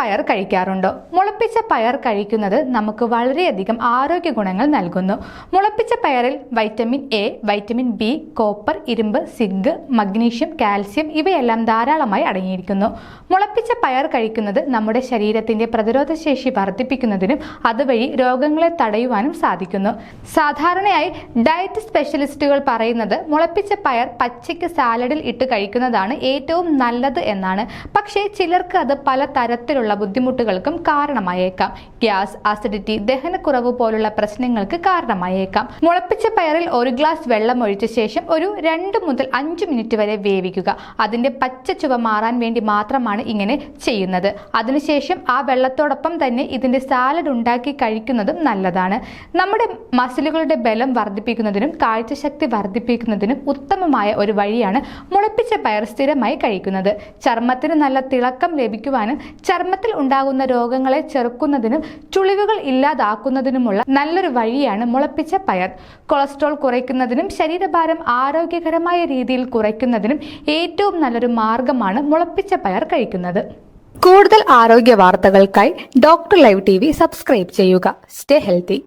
പയർ കഴിക്കാറുണ്ട്. മുളപ്പിച്ച പയർ കഴിക്കുന്നത് നമുക്ക് വളരെയധികം ആരോഗ്യ ഗുണങ്ങൾ നൽകുന്നു. മുളപ്പിച്ച പയറിൽ vitamin A vitamin B copper ഇരുമ്പ് സിഗ് മഗ്നീഷ്യം കാൽസ്യം ഇവയെല്ലാം ധാരാളമായി അടങ്ങിയിരിക്കുന്നു. മുളപ്പിച്ച പയർ കഴിക്കുന്നത് നമ്മുടെ ശരീരത്തിന്റെ പ്രതിരോധ ശേഷി വർദ്ധിപ്പിക്കുന്നതിനും അതുവഴി രോഗങ്ങളെ തടയുവാനും സാധിക്കുന്നു. സാധാരണയായി ഡയറ്റ് സ്പെഷ്യലിസ്റ്റുകൾ പറയുന്നത് മുളപ്പിച്ച പയർ പച്ചയ്ക്ക് സാലഡിൽ ഇട്ട് കഴിക്കുന്നതാണ് ഏറ്റവും നല്ലത് എന്നാണ്. പക്ഷേ ചിലർക്ക് അത് പല തരത്തിലുള്ള ബുദ്ധിമുട്ടുകൾക്കും കാരണമായേക്കാം. ഗ്യാസ് അസിഡിറ്റി ദഹനക്കുറവ് പോലുള്ള പ്രശ്നങ്ങൾക്ക് കാരണമായേക്കാം. മുളപ്പിച്ച പയറിൽ ഒരു ഗ്ലാസ് വെള്ളം ഒഴിച്ച ശേഷം ഒരു രണ്ട് മുതൽ അഞ്ച് മിനിറ്റ് വരെ വേവിക്കുക. അതിന്റെ പച്ച ചുവ മാറാൻ വേണ്ടി മാത്രമാണ് ഇങ്ങനെ ചെയ്യുന്നത്. അതിനുശേഷം ആ വെള്ളത്തോടൊപ്പം തന്നെ ഇതിന്റെ സാലഡ് ഉണ്ടാക്കി കഴിക്കുന്നതും നല്ലതാണ്. നമ്മുടെ മസിലുകളുടെ ബലം വർദ്ധിപ്പിക്കുന്നതിനും കാഴ്ചശക്തി വർദ്ധിപ്പിക്കുന്നതിനും ഉത്തമമായ ഒരു വഴിയാണ് മുളപ്പിച്ച പയർ സ്ഥിരമായി കഴിക്കുന്നത്. ചർമ്മത്തിന് നല്ല തിളക്കം ലഭിക്കുവാനും ചർമ്മത്തിൽ ഉണ്ടാകുന്ന രോഗങ്ങളെ ചെറുക്കുന്നതിനും ചുളിവുകൾ ഇല്ലാതാക്കുന്നതിനുമുള്ള നല്ലൊരു വഴിയാണ് മുളപ്പിച്ച പയർ. കൊളസ്ട്രോൾ കുറയ്ക്കുന്നതിനും ശരീരഭാരം ആരോഗ്യകരമായ രീതിയിൽ കുറയ്ക്കുന്നതിനും ഏറ്റവും നല്ലൊരു മാർഗമാണ് മുളപ്പിച്ച പയർ കഴിക്കുന്നത്. കൂടുതൽ ആരോഗ്യ വാർത്തകൾക്കായി ഡോക്ടർ ലൈവ് ടി സബ്സ്ക്രൈബ് ചെയ്യുക. Stay healthy.